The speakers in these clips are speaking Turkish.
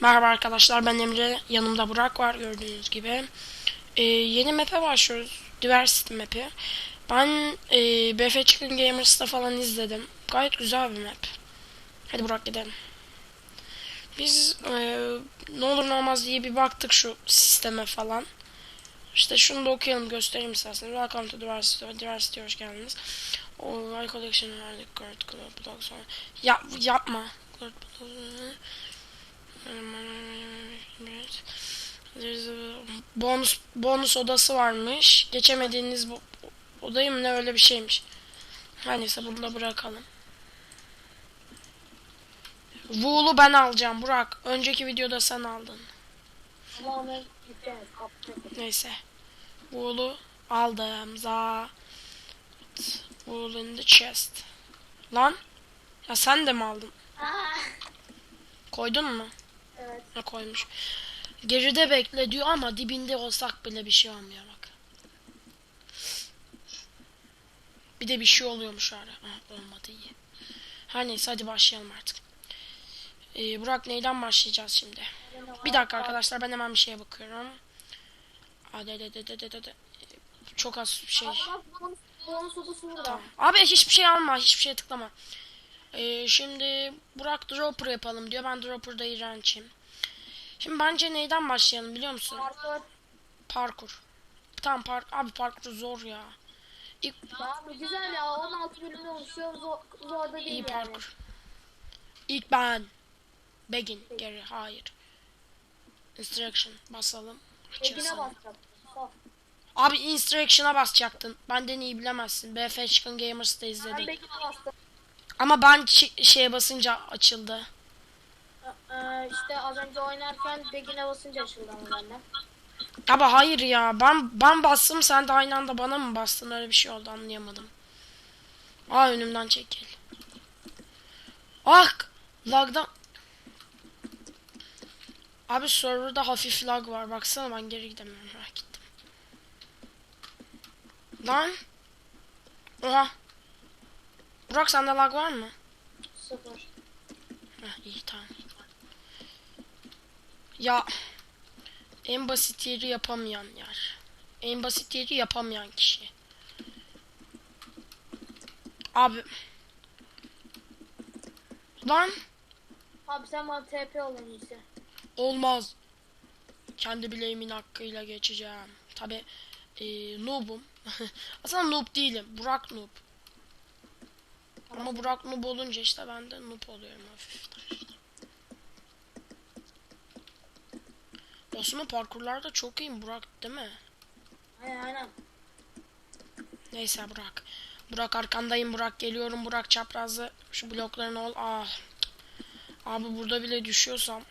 Merhaba arkadaşlar ben Emre. Yanımda Burak var gördüğünüz gibi. Ee, yeni map'e başlıyoruz. Diversity map'i. Ben e, BF Chicken Gamers'ta falan izledim. Gayet güzel bir map. Hadi Burak gidelim. Biz e, ne olur ne olmaz diye bir baktık şu sisteme falan. İşte şunu da okuyalım göstereyim isterseniz. Welcome to Diversity. Diversity hoş geldiniz. O I collection verdik. Guard Club. Ya, yapma. Guard Bonus bonus odası varmış. Geçemediğiniz bu odayı mı ne öyle bir şeymiş. Her neyse bunu da bırakalım. Wool'u ben alacağım Burak. Önceki videoda sen aldın. Neyse. Wool'u aldım. Za. Wool in the chest. Lan. Ya sen de mi aldın? Koydun mu? Evet. Koymuş. Geride bekle diyor ama dibinde olsak bile bir şey olmuyor bak. Bir de bir şey oluyormuş ara. Ha, olmadı iyi. Her neyse hadi başlayalım artık. Ee, Burak neyden başlayacağız şimdi? Bir dakika arkadaşlar ben hemen bir şeye bakıyorum. Hadi. Çok az bir şey. Tamam. Abi hiçbir şey alma, hiçbir şeye tıklama. Ee, şimdi Burak Dropper yapalım diyor. Ben Dropper'da iğrençim. Şimdi bence neyden başlayalım biliyor musun? Parkur. Parkur. Tamam park abi parkur zor ya. İlk Ya bu güzel ya. 16 bölümde oluşuyor. Zor, zor da değil iyi yani. parkur. İlk ben. Begin geri hayır. Instruction basalım. Açılsın. basacağım. Abi instruction'a basacaktın. Benden iyi bilemezsin. BF Chicken Gamers'da Ben izledik. bekine bastım. Ama ben şeye basınca açıldı. Ee, işte az önce oynarken bekine basınca açıldı ama bende. Abi hayır ya. Ben ben bastım sen de aynı anda bana mı bastın? Öyle bir şey oldu anlayamadım. Aa önümden çekil. Ah! Lagdan. Abi serverda hafif lag var. Baksana ben geri gidemiyorum. Ha gittim. Lan. Oha. Burak sende lag var mı? Sıfır. Heh, iyi tamam. Ya en basit yeri yapamayan yer. En basit yeri yapamayan kişi. Abi. Lan Abi sen bana TP ol en iyisi. olmaz. Kendi bileğimin hakkıyla geçeceğim. Tabi e, noob'um. Aslında noob değilim. Burak noob. Ama Burak noob olunca işte ben de noob oluyorum hafiften. Aslında parkurlarda çok iyiyim Burak değil mi? Aynen aynen. Neyse Burak. Burak arkandayım Burak geliyorum Burak çaprazı. Şu bloklarını ol. Ah. Abi burada bile düşüyorsam.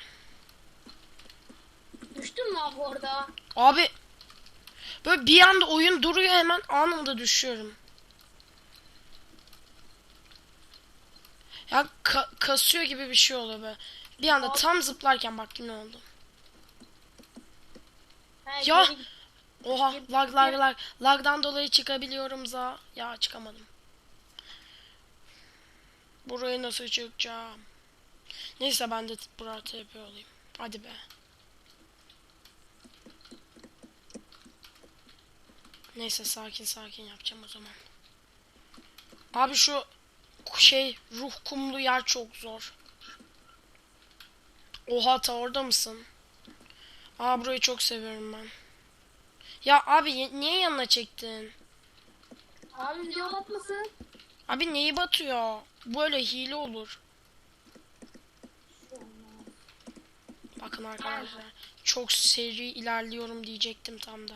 Düştün mü abi orada? Abi. Böyle bir anda oyun duruyor hemen anında düşüyorum. Ya ka- kasıyor gibi bir şey oluyor be. Bir anda tam zıplarken bak ne oldu. Ya! geri. Oha lag lag lag. Lagdan dolayı çıkabiliyorum za. Ya çıkamadım. Buraya nasıl çıkacağım? Neyse ben de buraya TP olayım. Hadi be. Neyse sakin sakin yapacağım o zaman. Abi şu şey ruh kumlu yer çok zor. Oha ta orada mısın? Aa burayı çok seviyorum ben. Ya abi ye- niye yanına çektin? Abi video batmasın. Abi neyi batıyor? Böyle hile olur. Bakın arkadaşlar. Çok seri ilerliyorum diyecektim tam da.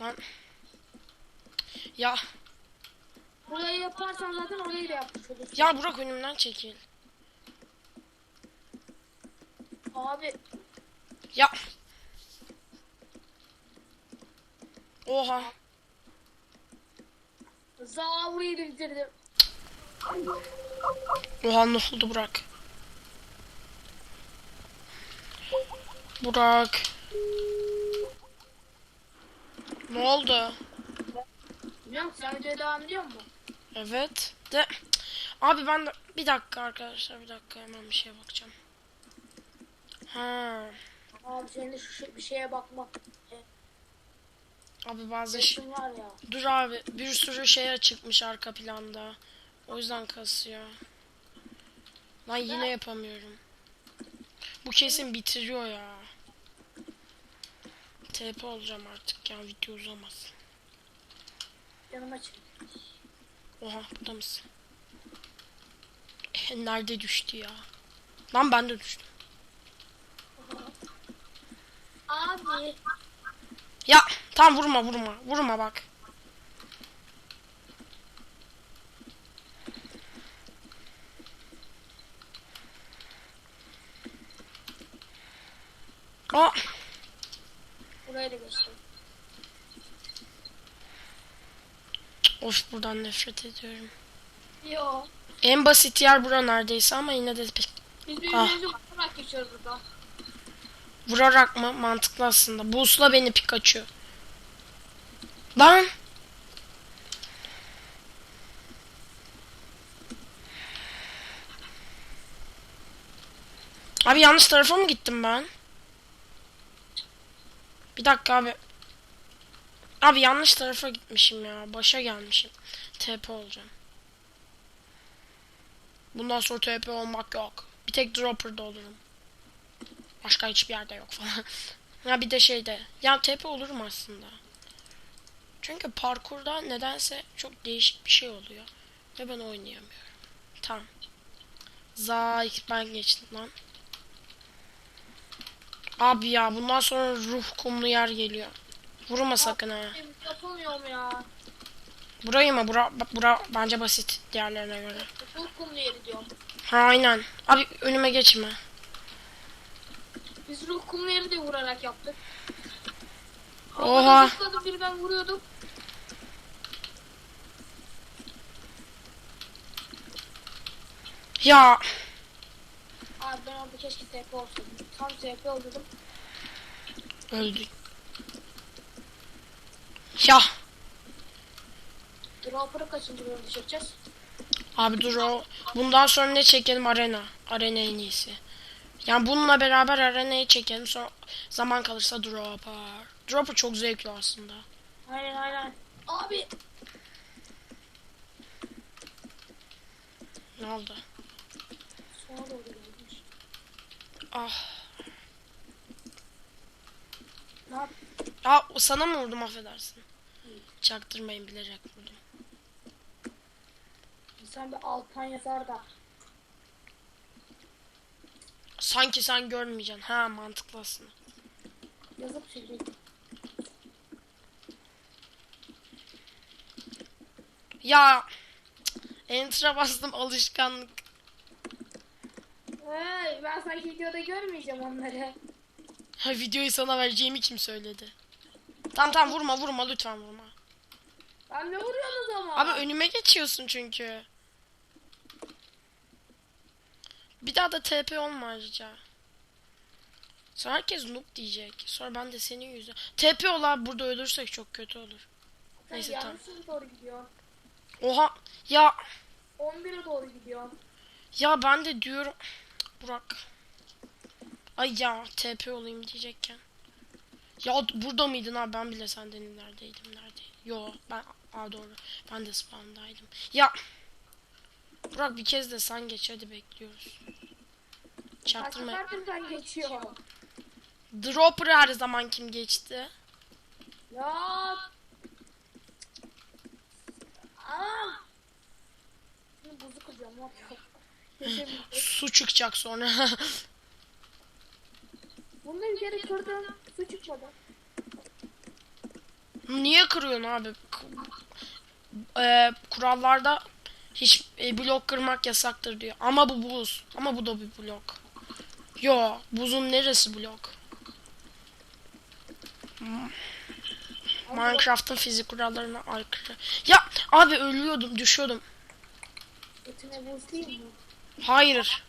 Lan. Ya Burayı yaparsan zaten orayı da yapmış olursun. ya Burak önümden çekil. Abi Ya. Oha. De bitirdim. Oha ne oldu Burak? Burak. Ne oldu? Biliyor musun sen videoya devam ediyor musun? Evet. De abi ben de bir dakika arkadaşlar bir dakika hemen bir şeye bakacağım. Ha. Abi senin de şu şey- bir şeye bakma. Abi bazı şey... Sesin var ya. Dur abi bir sürü şey açıkmış arka planda. O yüzden kasıyor. Lan yine yapamıyorum. Bu kesin bitiriyor ya. TP olacağım artık ya video uzamaz. Yanıma çık. Oha burada mısın? Nerede düştü ya? Lan ben de düştüm. Abi. Ya tam vurma vurma vurma bak. Aa, Buraya da geçtim. Of buradan nefret ediyorum. Yo. En basit yer bura neredeyse ama yine de pek Biz Ah. vurarak geçiyoruz burada. vurarak mı mantıklı aslında. Busla beni Pikachu. Lan Abi yanlış tarafa mı gittim ben? Bir dakika abi. Abi yanlış tarafa gitmişim ya. Başa gelmişim. TP olacağım. Bundan sonra TP olmak yok. Bir tek dropper'da olurum. Başka hiçbir yerde yok falan. ya bir de şeyde. Ya TP olurum aslında. Çünkü parkurda nedense çok değişik bir şey oluyor. Ve ben oynayamıyorum. Tamam. Zayk ben geçtim lan. Abi ya bundan sonra ruh kumlu yer geliyor. Vurma sakın ha. Yapamıyorum ya. Burayı mı? Bura, bura bence basit diğerlerine göre. Çok kumlu yeri diyorum. Ha aynen. Abi önüme geçme. Biz ruh kumlu yeri de vurarak yaptık. Oha. Zıpladım, biri ben vuruyordum. Ya Abi ben orada keşke TP olsaydım. Tam TP oluyordum. öldü. Ya Dropper'ı kaçıncı bölümde çekeceğiz? abi dur o. Bundan sonra ne çekelim arena. Arena en iyisi. Yani bununla beraber arenayı çekelim sonra zaman kalırsa dropper. Dropper çok zevkli aslında. Aynen aynen. Abi Ne oldu? Ah. Ne yap? Aa, sana mı vurdum affedersin. Çaktırmayın bilerek vurdum. Sen bir Alpan yazar da. Sanki sen görmeyeceksin. Ha mantıklı aslında. Yazıp sildim. Ya Enter'a bastım alışkanlık. Hey, ben sanki videoda görmeyeceğim onları. Ha, videoyu sana vereceğimi kim söyledi? Tamam tamam vurma vurma lütfen vurma. Ben ne vuruyorsun o zaman? Abi önüme geçiyorsun çünkü. Bir daha da TP olma ayrıca. Sonra herkes noob diyecek. Sonra ben de senin yüzünden. TP ol abi burada ölürsek çok kötü olur. Sen neyse, yanlış yere doğru gidiyor. Oha ya 11'e doğru gidiyor. ya ben de diyorum Burak. Ay ya TP olayım diyecekken. Ya burada mıydın abi ben bile senden neredeydim neredeydim. Yo ben aa doğru ben de spawn'daydım. Ya Burak bir kez de sen geç hadi bekliyoruz. Çaktırma. seferdir ben geçiyorum. Dropper her zaman kim geçti? Ya. Aa. Şimdi buzu kıracağım. Ne yapıyorum? Geçemiyorum. Su çıkacak sonra. Bunu bir kere kırdım. Su çıkmadı. Niye kırıyorsun abi? Eee, kurallarda hiç e, blok kırmak yasaktır diyor. Ama bu buz. Ama bu da bir blok. Yo, buzun neresi blok? Minecraft'ın fizik kurallarına aykırı. Ya abi ölüyordum, düşüyordum. Hayır.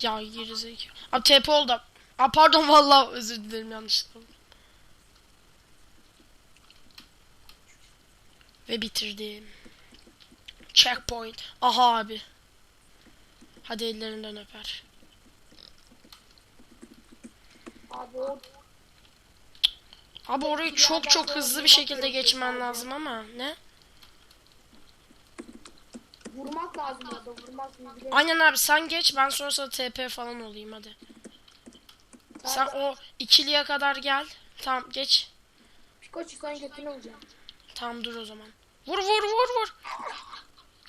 Ya gerizekalı. Abi TP oldu. Aa pardon vallahi özür dilerim yanlışlıkla. Ve bitirdim. Checkpoint. Aha abi. Hadi ellerinden öper. Abi Abi orayı çok çok hızlı bir şekilde geçmen lazım ama ne? vurmak lazım orada vurmak birbirine. Aynen abi sen geç ben sonra sana TP falan olayım hadi. Sen o ikiliye kadar gel. Tamam geç. Pikachu sen götüne vuracağım. Tamam dur o zaman. Vur vur vur vur.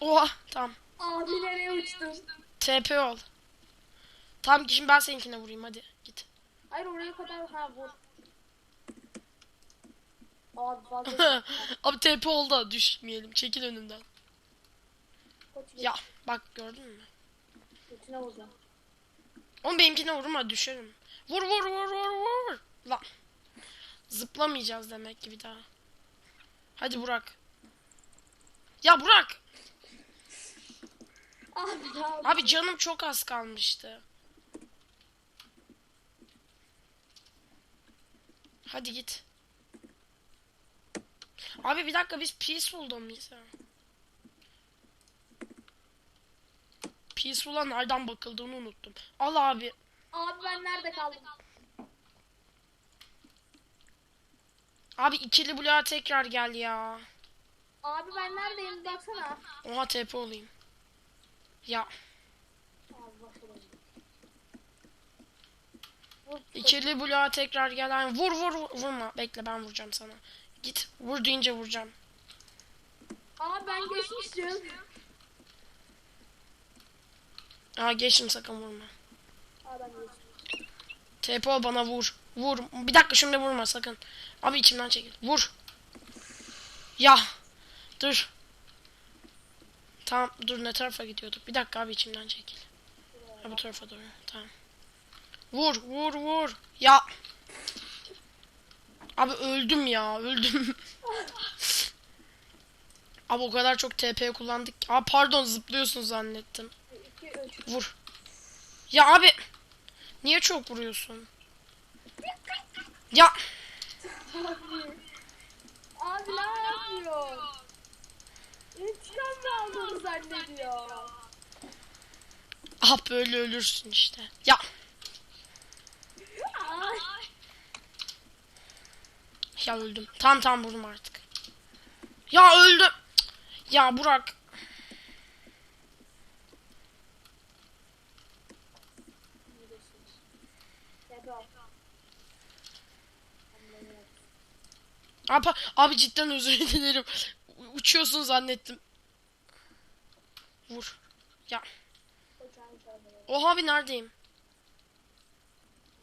Oha tamam. Abi nereye uçtun? TP ol. Tamam şimdi ben seninkine vurayım hadi git. Hayır oraya kadar ha vur. Abi fazla abi TP oldu düşmeyelim çekil önümden. Pikachu Ya bak gördün mü? götüne vuracağım. Oğlum benimkine vurma düşerim. Vur vur vur vur vur. Lan. Zıplamayacağız demek ki bir daha. Hadi Burak. Ya Burak. Abi ya. Abi canım çok az kalmıştı. Hadi git. Abi bir dakika biz Peaceful'da mıyız ya? Peaceful'a nereden bakıldığını unuttum. Al abi. Abi ben nerede kaldım? Abi ikili bloğa tekrar gel ya. Abi ben neredeyim baksana. Oha TP olayım. Ya ikili bloğa tekrar gel. Ay, Vur vur vur. Vurma. Bekle ben vuracağım sana. Git. Vur deyince vuracağım. Abi ben geçmişim. Aa geçtim sakın vurma. Abi ben geçtim. TP ol bana vur. Vur. Bir dakika şimdi vurma sakın. Abi içimden çekil. Vur. Ya. Dur. Tamam dur ne tarafa gidiyorduk? Bir dakika abi içimden çekil. Ha, bu tarafa doğru. Tamam. Vur vur vur. Ya. Abi öldüm ya öldüm. abi o kadar çok TP kullandık. ki- Aa pardon zıplıyorsun zannettim. 2 3. Vur. Ya abi. Niye çok vuruyorsun? Ya. Abi. Abi ne yapıyor? İntikam mı aldığını zannediyor. Ah böyle ölürsün işte. Ya. Ay. Ya öldüm. Tamam tamam vurdum artık. Ya öldüm. Ya Burak. Abi, cidden özür dilerim. Uçuyorsun zannettim. Vur. Ya. Oha abi neredeyim?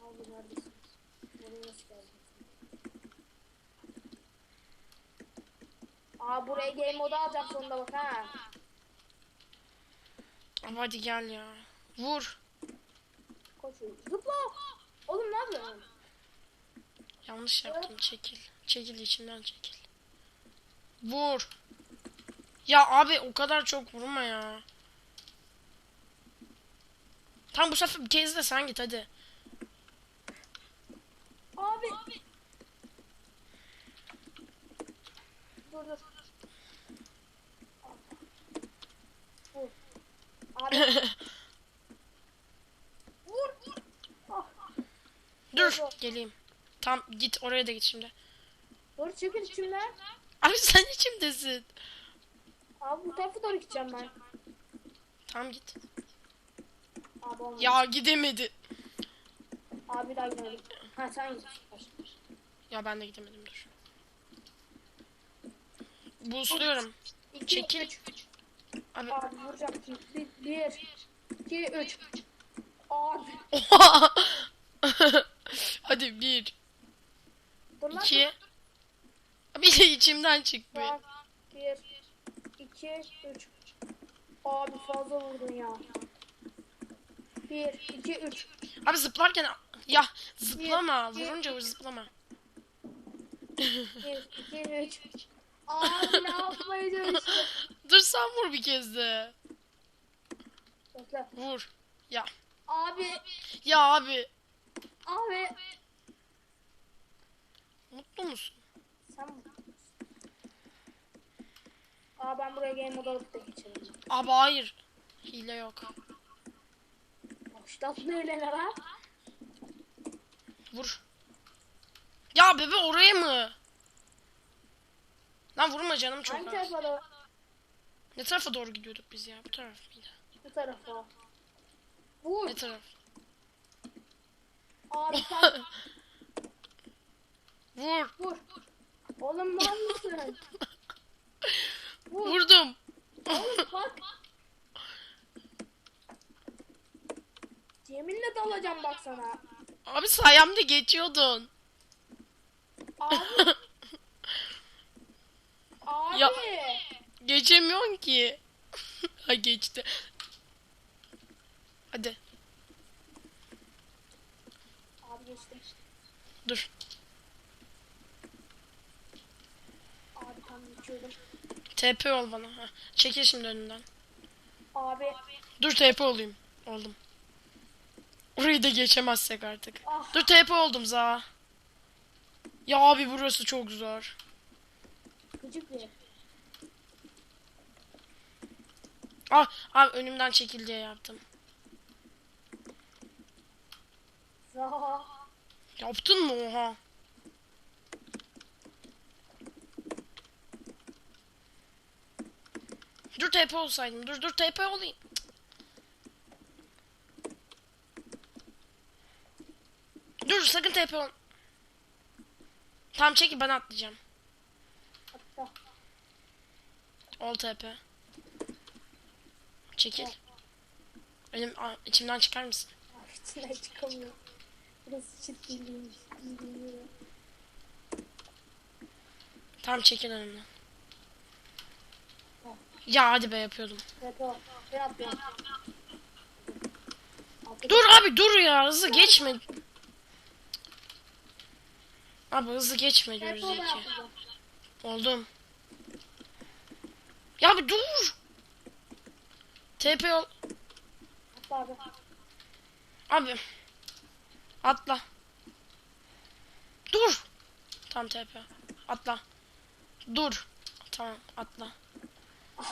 Abi neredesin? Aa buraya game modu alacağım sonunda bak ha. Abi hadi gel ya. Vur. Koş Zıpla. Oğlum ne yapıyorsun? Yanlış yaptım. Çekil. Çekil içinden çekil. Vur. Ya abi o kadar çok vurma ya. Tam bu sefer bir kez de sen git hadi. Abi. Dur dur. Vur. Abi. vur vur. Ah. Dur geleyim. Tam git oraya da git şimdi. Dur çıkın içimden. Abi sen içimdesin. Abi bu tarafa doğru gideceğim ben. Tam git. Abi olmadı. Ya gidemedi. Abi daha gidemedim. Ha sen git. Ya ben de gidemedim dur. Boostluyorum. İki, Çekil. üç. Abi. Abi vuracağım. Bir, bir, iki, üç. Abi. Oha. hadi bir, Dur lan. iki. Bir de içimden çık be. Bak. Bir, iki, üç. Abi fazla vurdun ya. Bir, iki, üç. Abi zıplarken ya zıplama. Bir, Vurunca vur zıplama. Bir, iki, üç. Abi ne yapmaya çalıştın? Dur sen vur bir kez de. Bekle. Vur. Ya. Abi, Ya abi. abi. Mutlu musun? Sen mi? Aa ben buraya game mode alıp da geçerim. Abi hayır. Hile yok. Başlat öyle lan? Vur. Ya bebe oraya mı? Lan vurma canım çok Hangi az. tarafa doğru? Ne tarafa doğru gidiyorduk biz ya? Bu taraf mıydı? Bu tarafa. Vur. Ne taraf? Abi sen Vur. vur. Oğlum mal mısın? Vur. Vurdum. Oğlum bak. Yeminle dalacağım bak sana. Abi sayemde geçiyordun. Abi. Abi. Ya. Geçemiyorsun ki. ha geçti. Hadi Abi geçtim. dur. Abi tam geçiyordum. TP ol bana. Ha. Çekil şimdi önünden. Abi. Dur TP olayım. Oldum. Orayı da geçemezsek artık. Ah. Dur TP oldum za. Ya abi burası çok zor. Gıcık bir. Ah abi önümden çekil diye yaptım. Zaha. Yaptın mı oha? Dur TP olsaydım. Dur dur TP olayım. Dur sakın TP ol. Tamam çekil ben atlayacağım. Hatta. Ol TP. Çekil. Benim a- içimden çıkar mısın? Abi içinden çıkamıyor. Burası. Bilmiyorum. Tamam çekil önümden. Ya hadi be yapıyordum. Dur abi dur ya hızlı geçme. Abi hızlı geçme diyoruz atladım. Oldum. Ya abi dur. TP ol. Abi. Abi. Atla. Dur. Tamam TP. Atla. Dur. Tamam atla.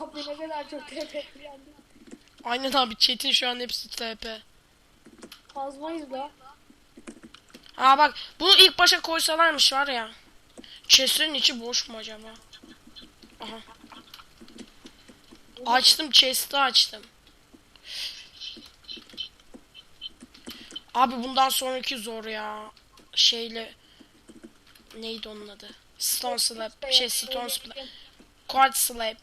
Abi ne kadar çok tepkilendim. Aynen abi Çetin şu an hepsi TP. Kazmayız la. Ha bak bunu ilk başa koysalarmış var ya. Chest'in içi boş mu acaba? Aha. Açtım chest'i açtım. Abi bundan sonraki zor ya. Şeyle neydi onun adı? Stone slab. Şey stone slab. Quartz slab.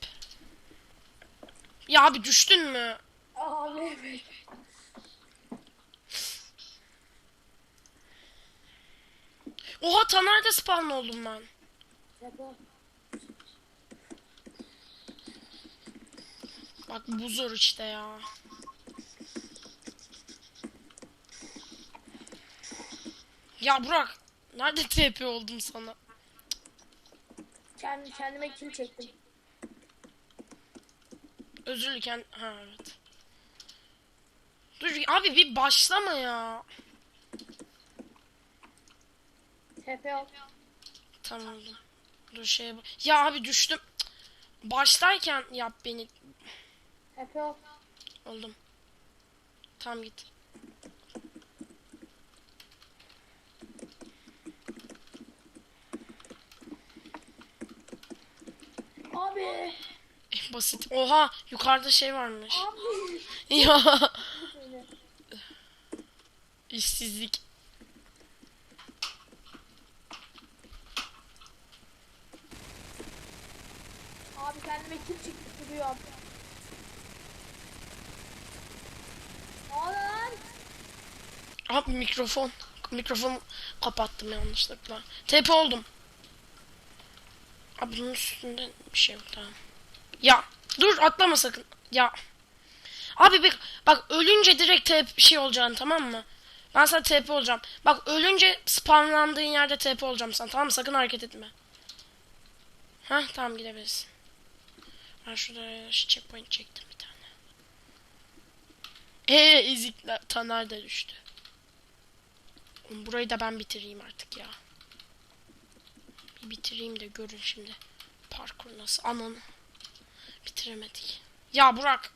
Ya abi düştün mü? Abi evet. Oha Taner'de spawn oldum ben. Bak bu zor işte ya. Ya Burak. Nerede TP oldum sana? Kendi, kendime kill çektim. Özürlüken... Ha evet. Dur abi bir başlama ya. TP al. Tamam. Dur şeye. Ya abi düştüm. Başlarken yap beni. TP. Oldum. Tamam git. Abi. Basit. Oha yukarıda şey varmış. Abi. ya işsizlik. Abi kendime kill çekti duruyorum. Lan. Abi mikrofon. Mikrofon kapattım yanlışlıkla. TP oldum. Abi bunun üstünde bir şey yok tamam. Ya dur atlama sakın. Ya. Abi bak, bak ölünce direkt TP şey olacaksın tamam mı? Ben sana TP olacağım. Bak ölünce spawnlandığın yerde TP olacağım sana tamam mı? Sakın hareket etme. Hah tamam gidebilirsin. Ben şurada şu checkpoint çektim bir tane. Eee ezikler Taner de düştü. Burayı da ben bitireyim artık ya. Bir bitireyim de görün şimdi. Parkur nasıl? Ananı. Bitiremedik. Ya Burak.